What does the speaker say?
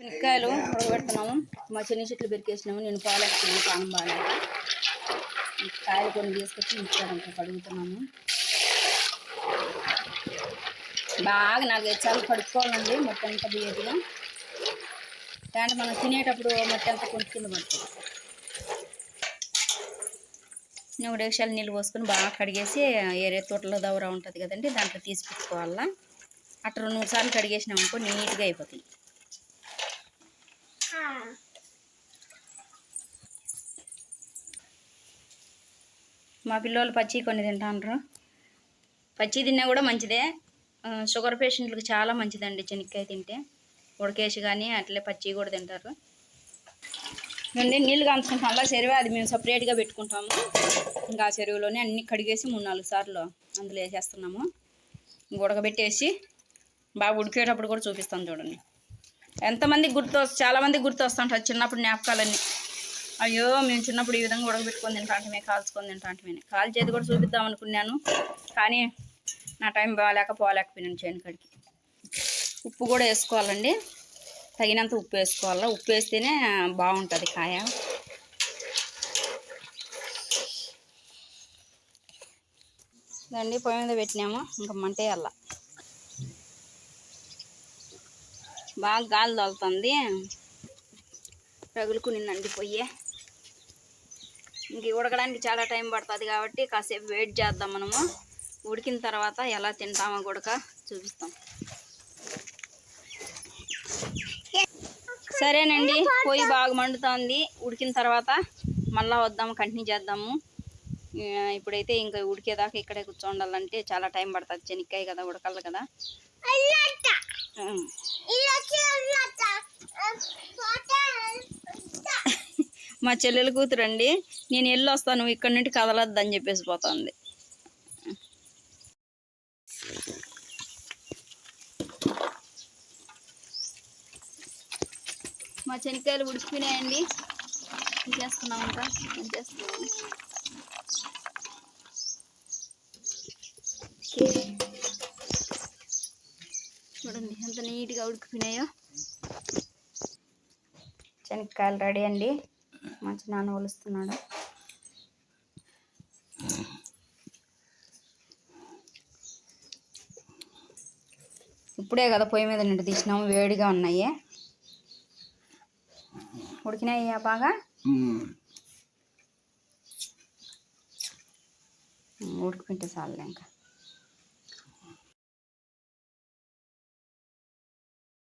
శనక్కాయలు ఉడబెడుతున్నాము మా చిన్న చెట్లు పెరికేసినాము నేను పాలేస్తున్నాను పానం బాగాలేక కాయలు కొన్ని తీసుకొచ్చి ఇచ్చారంట కడుగుతున్నాము. బాగా నాలుగైదు సార్లు కడుక్కోవాలండి మొత్తం అంతా బియ్యగా దాంట్లో మనం తినేటప్పుడు మొత్తం అంతా కొంచెం కింద పడుతుంది. నేను ఒక రేషాలు నీళ్ళు పోసుకొని బాగా కడిగేసి ఏరే తోటలో దవరా ఉంటుంది కదండి దాంట్లో తీసి పెట్టుకోవాలా. అట్లా రెండు మూడు సార్లు కడిగేసినాం అనుకో నీట్గా అయిపోతుంది మా పిల్లలు పచ్చి కొన్ని తింటాండ్రు. పచ్చి తిన్నా కూడా మంచిదే. షుగర్ పేషెంట్లకు చాలా మంచిదండి చెనిక్కాయ తింటే. ఉడకేసి కానీ అట్లే పచ్చి కూడా తింటారు. నుండి నీళ్ళు కాంచుకుంటాం. అలా చెరువు అది మేము సపరేట్గా పెట్టుకుంటాము. ఇంకా ఆ చెరువులోనే అన్ని కడిగేసి మూడు నాలుగు సార్లు అందులో వేసేస్తున్నాము. ఉడకబెట్టేసి బాగా ఉడికేటప్పుడు కూడా చూపిస్తాను చూడండి. ఎంతమందికి గుర్తు చాలామంది చాలామందికి గుర్తు వస్తుంటారు చిన్నప్పుడు జ్ఞాపకాలన్నీ. అయ్యో మేము చిన్నప్పుడు ఈ విధంగా ఉడకబెట్టుకొని తింటాంటమే కాల్చుకొని తింటాంటమే కాల్ చేతి కూడా చూపిద్దాం అనుకున్నాను కానీ నా టైం బాగాలేక పోలేకపోయినాను చేను కడికి ఉప్పు కూడా వేసుకోవాలండి. తగినంత ఉప్పు వేసుకోవాలా. ఉప్పు వేస్తేనే బాగుంటుంది కాయ. దండి పొయ్యి మీద పెట్టినాము ఇంకా మంటే వేయాల బాగా గాలి తగులుతుంది. రగులుకునిందండి పొయ్యి. ఇంక ఉడకడానికి చాలా టైం పడుతుంది కాబట్టి కాసేపు వెయిట్ చేద్దాం మనము. ఉడికిన తర్వాత ఎలా తింటామో కూడా చూపిస్తాం. సరేనండి పొయ్యి బాగా మండుతోంది. ఉడికిన తర్వాత మళ్ళా వద్దాము కంటిన్యూ చేద్దాము. ఇప్పుడైతే ఇంకా ఉడికేదాకా ఇక్కడే కూర్చోండాలంటే చాలా టైం పడుతుంది. చెనిక్కాయ కదా ఉడకాలి కదా. మా చెల్లెలు కూతురండి. నేను వెళ్ళి వస్తాను ఇక్కడ ఇక్కడి నుండి కదలొద్దు అని చెప్పేసి పోతుంది. మా చెనిక్కాయలు ఉడికిపోయినాయండి. చేస్తున్నాం ఇంకా? ఏం చేస్తున్నాము చూడండి ఎంత నీట్గా ఉడికిపోయినాయో. శనక్కాయలు రెడీ అండి. మా చిన్నాన్న ఒలుస్తున్నాడు. ఇప్పుడే కదా పొయ్యి మీద నిండి తీసినాము వేడిగా ఉన్నాయి. ఉడికినాయ్యా బాగా? ఉడికిపోయింటే చాలు ఇంకా.